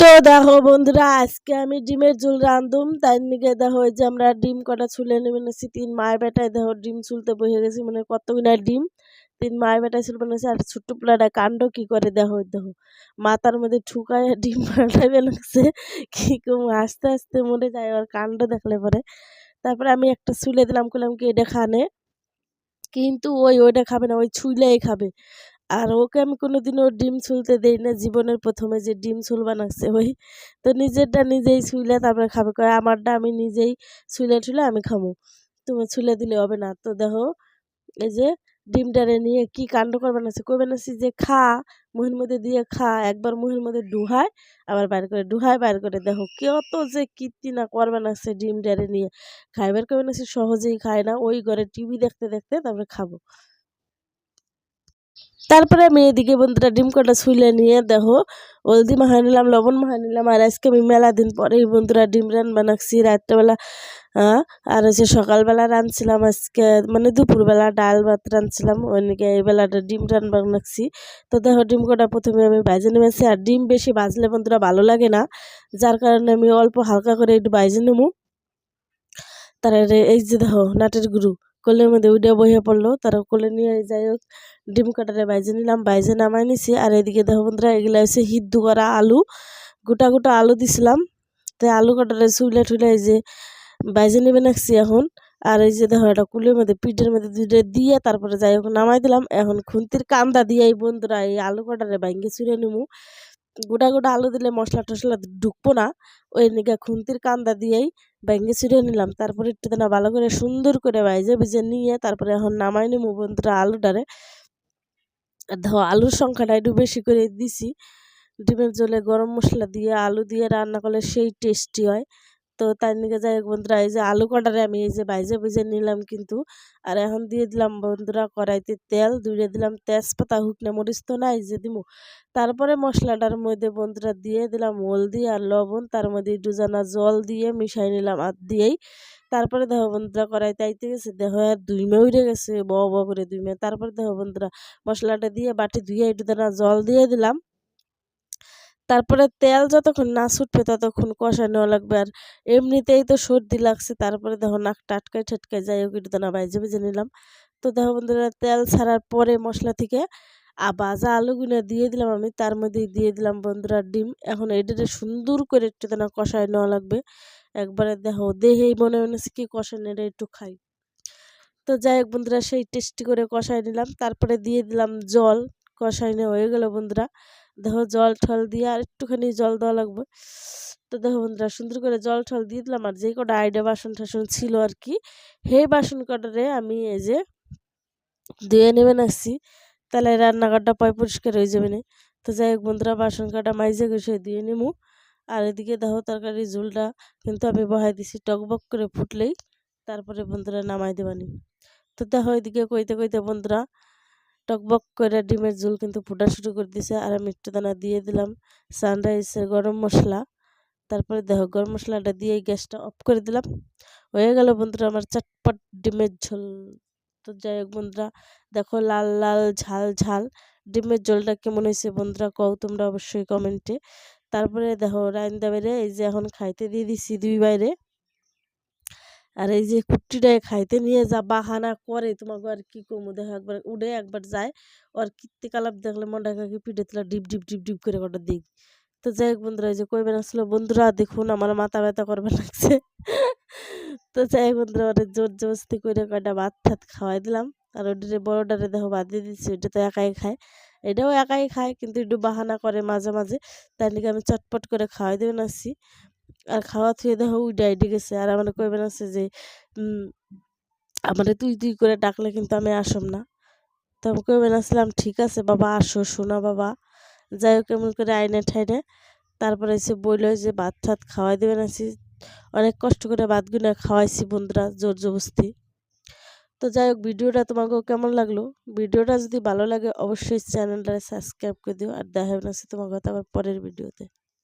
তো দেখো বন্ধুরা, আজকে আমি ডিমের ঝোল রান্ধুম তাই নিকে দেখো যে আমরা ডিম কটা ছুলে নেবে নিছি তিন মায়ের বেটায় দেখো ডিম ছুলতে বসে গেছি মানে কত কতগুলা ডিম। তিন মায়ের বেটায় ছুলবে নিছি আর ছোট্ট পোলাটা কাণ্ড কি করে দেখো দেখো, মাথার মধ্যে ঠুকায় ডিম পাল্টাইবে লাগছে কি কম আস্তে আস্তে মরে যায় আর কাণ্ড দেখলে পরে। তারপরে আমি একটা ছুলে দিলাম করলাম কি এটা খানে কিন্তু ওই ওইটা খাবে না, ওই ছুলেই খাবে। আর ওকে আমি কোনোদিনও ডিম ছুলতে দেই না। জীবনের প্রথমে যে ডিম ছুল বানাচ্ছে ওই, তো নিজেরটা নিজেই ছুইলে তারপরে খাবে। কয়, আমারটা আমি নিজেই ছুলে ছুলে আমি খামো। তুমি ছুলে দিলে হবে না। তো দেখো, এই যে ডিমটারে নিয়ে কি কাণ্ড করবে না কইবে না যে খা, মুহের মধ্যে দিয়ে খা, একবার মুহের মধ্যে ডুহায়, আবার বাইর করে, ডুহায় বাইর করে। দেখো কত যে কীর্তি না করবে না সে ডিমটারে নিয়ে। খাইবার করবে না সহজেই খায় না। ওই ঘরে টিভি দেখতে দেখতে তারপরে খাব। তারপরে আমি এদিকে বন্ধুরা ডিম কটা ছুলে নিয়ে দেখো। হলদি মাখাই নিলাম, লবণ মাখাই নিলাম, আর আজকে আমি মেলা দিন পরে বন্ধুরা ডিম রান বানাচ্ছি। রাত্রেবেলা হ্যাঁ আর হচ্ছে সকালবেলা রাঁধছিলাম আজকে মানে দুপুরবেলা ডাল ভাত রাঁধছিলাম ওইদিকে এই বেলাটা ডিম রান বানাচ্ছি। তো দেখো ডিম কটা প্রথমে আমি ভাজে নেমেছি, আর ডিম বেশি ভাজলে বন্ধুরা ভালো লাগে না, যার কারণে আমি অল্প হালকা করে একটু ভাজে নেব তার এই যে দেখো নাটের গুরু কোলের মধ্যে উঠে বইয়ে পড়ল তারা কোলে নিয়ে যাই হোক, ডিম কাটারে বাইজে নিলাম, বাইজে নামাই নিছি, আর এদিকে দেখো বন্ধুরা, এগুলো হচ্ছে হিদ্দু করা আলু। গোটা গোটা আলু দিছিলাম, তো আলু কাটারে চুলে টুলে এই যে বাইজে নেবে নাকছি এখন। আর এই যে দেখো, এটা কুলের মধ্যে, পিঠের মধ্যে দুটো দিয়ে তারপরে যাই হোক, নামাই দিলাম। এখন খুন্তির কান্দা দিয়ে এই বন্ধুরা, এই আলু কাটারে বাইঙ্গে চুড়ে নিমু। গোটা গোটা আলু দিলে মশলা টশলা ঢুকবো না। ওই নিকা খুন্তির কান্দা দিয়েই ব্যাঙ্গে ছিঁড়ে নিলাম। তারপরে একটু দিন ভালো করে সুন্দর করে ভাইজে ভিজে নিয়ে তারপরে এখন নামাই নিব বন্ধুরা আলুটারে। ধো, আলুর সংখ্যাটা একটু বেশি করে দিছি। ডিমের জলে গরম মশলা দিয়ে আলু দিয়ে রান্না করলে সেই টেস্টি হয়। তো তার নিকে যাই বন্ধুরা, এই যে আলু কটারে আমি এই যে বাইজে ভেজে নিলাম কিন্তু। আর এখন দিয়ে দিলাম বন্ধুরা কড়াইতে তেল দুইয়ে দিলাম তেজপাতা হুকনা মরিচ তো নাই যে দিব তারপরে মশলাটার মধ্যে বন্ধুরা দিয়ে দিলাম হলদি আর লবণ, তার মধ্যে দুজানা জল দিয়ে মিশাই নিলাম আর দিয়েই। তারপরে দেখো বন্ধুরা কড়াইতে আইতে গেছে, দেখো আর দুই মে উড়ে গেছে, ব ব করে দুই মে। তারপরে দেখো বন্ধুরা মশলাটা দিয়ে বাটি ধুয়ে একটু দানা জল দিয়ে দিলাম। তারপরে তেল যতক্ষণ না ছুটবে ততক্ষণ কষানো লাগবে। আর এমনিতেই তো সর্দি লাগছে, তারপরে দেখো নাক টাটকায় ঠাটকায় যাই হোক দানা বাইজে বেজে নিলাম। তো দেখো বন্ধুরা, তেল ছাড়ার পরে মশলা থেকে আর ভাজা আলুগুলো দিয়ে দিলাম আমি, তার মধ্যে দিয়ে দিলাম বন্ধুরা ডিম। এখন এটাতে সুন্দর করে একটু দানা কষায় নেওয়া লাগবে। একবারে দেখো দেহেই মনে মনে কি কষানো এটা একটু খাই। তো যাই হোক বন্ধুরা, সেই টেস্টি করে কষাই নিলাম। তারপরে দিয়ে দিলাম জল কষাই নেওয়া হয়ে গেল বন্ধুরা। দেখো জল ঠল দিয়ে আর একটুখানি জল দেওয়া লাগবে। তো দেখো বন্ধুরা, সুন্দর করে জল ঠল দিয়ে দিলাম আর যে কটা আইডে বাসন টাসন ছিল আর কি, সেই বাসন কটারে আমি এই যে ধুয়ে নেবেন আসছি। তাহলে রান্নাঘরটা পয় পরিষ্কার হয়ে যাবে না। তো যাই হোক বন্ধুরা, বাসন কাটা মাইজে ঘষে দিয়ে নিমু। আর এদিকে দেখো তরকারি ঝোলটা কিন্তু আমি বহাই দিছি টকবক করে ফুটলেই। তারপরে বন্ধুরা নামাই দেবানি। তো দেখো এদিকে কইতে কইতে বন্ধুরা টকবক করে ডিমের ঝোল কিন্তু ফোটা শুরু করে দিছে। আর আমি একটু দানা দিয়ে দিলাম সানরাইসের গরম মশলা। তারপরে দেখো, গরম মশলাটা দিয়ে গ্যাসটা অফ করে দিলাম। হয়ে গেল বন্ধুরা আমার চটপট ডিমের ঝোল। তো যাই হোক বন্ধুরা, দেখো লাল লাল ঝাল ঝাল ডিমের ঝোলটা কেমন হয়েছে বন্ধুরা কও তোমরা অবশ্যই কমেন্টে তারপরে দেখো রাইন্দা বাইরে এই যে এখন খাইতে দিয়ে দিছি দুই বাইরে। আর এই যে কুট্টিটায় খাইতে নিয়ে যা বাহানা করে, তোমাকে আর কি কমু? দেখো একবার উড়ে একবার যায়, ওর কীর্তিকালাপ দেখলে মনটা কাকে পিঠে তোলা, ডিপ ডিপ ডিপ ডিপ করে কটা দিক। তো যাই হোক বন্ধুরা, এই যে কইবেন আসলো, বন্ধুরা দেখুন আমার মাথা ব্যথা করবে লাগছে। তো যাই হোক বন্ধুরা ওটা জোর জবস্তি করে কয়টা ভাত ফাত খাওয়াই দিলাম। আর ওটারে বড়োটারে দেখো বাদ দিয়ে দিচ্ছি ওটা তো একাই খায়। এটাও একাই খায়, কিন্তু একটু বাহানা করে মাঝে মাঝে। তাই নাকি আমি চটপট করে খাওয়াই দেবেন আসছি। আর খাওয়া থুয়ে দেখো উইডাই গেছে। আর আমার কইবেন আছে যে আমারে তুই তুই করে ডাকলে কিন্তু আমি আসম না। তো আমি কইবেন আসলাম ঠিক আছে বাবা, আসো, শোনা বাবা। যাই হোক, এমন করে আইনে ঠাইনে তারপরে এসে বইল যে ভাত ঠাত খাওয়াই দেবেন আছি। অনেক কষ্ট করে ভাতগুলো খাওয়াইছি বন্ধুরা, জোর জবস্তি তো যাই হোক, ভিডিওটা তোমাকেও কেমন লাগল? ভিডিওটা যদি ভালো লাগে, অবশ্যই চ্যানেলটা সাবস্ক্রাইব করে দিও। আর দেখা হবে না তোমাকে কথা আবার পরের ভিডিওতে।